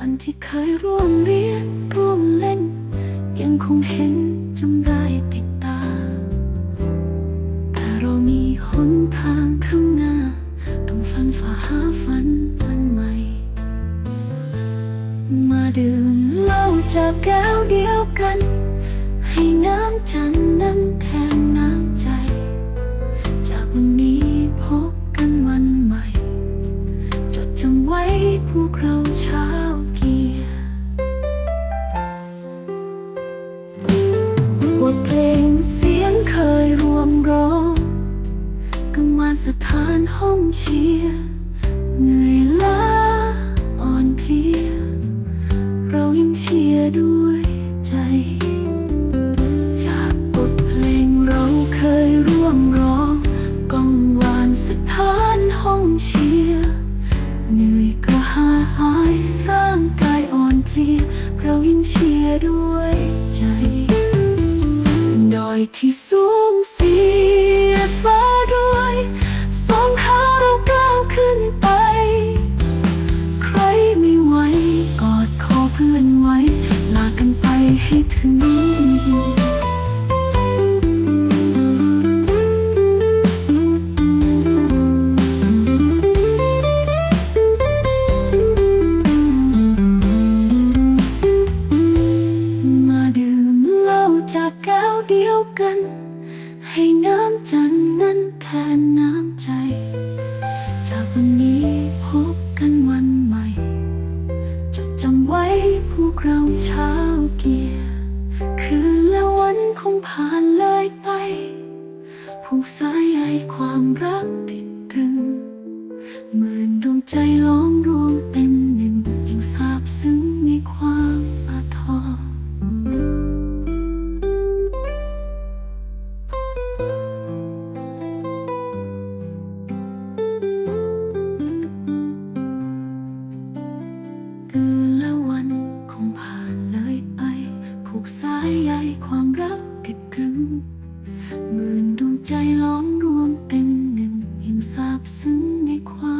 วันที่เคยร่วมเรียนร่วมเล่น ยังคงเห็นจำได้ติดตา แต่เรามีหนทางข้างหน้า ต้องฟันฝ่าหาฝันวันใหม่ มาดื่มเหล้าจากแก้วเดียวกัน ให้น้ำจันทร์นั้นแทนน้ำใจ จากวันนี้พบกันวันใหม่ จดจำไว้พวกเราชา สถานห้องเชียร์เหนื่อยล้าอ่อนเพลีย เรายังเชียร์ด้วยใจ จากบทเพลงเราเคยร่วมร้องก้องวานสถานห้องเชียร์เหนื่อยกระหายร่างกายอ่อนเพลีย เรายังเชียร์ด้วยใจ ดอยที่สูงสี ให้ถึงมาดื่มเหล้าจากแก้วเดียวกัน ให้น้ำจันนั้นแทนน้ำ เราเช้าเกียร์คืนและวันคงผ่านเลยไป ผูกสายไอความรักติดตรึงเหมือนดวงใจล้อมรวมเป็นหนึ่งยังซาบซึ้งในความอาทรายใยความรักกิดครึงหมื่นดวงใจล้อมรวมเป็นหนึ่งยังซาบซึ้งในความ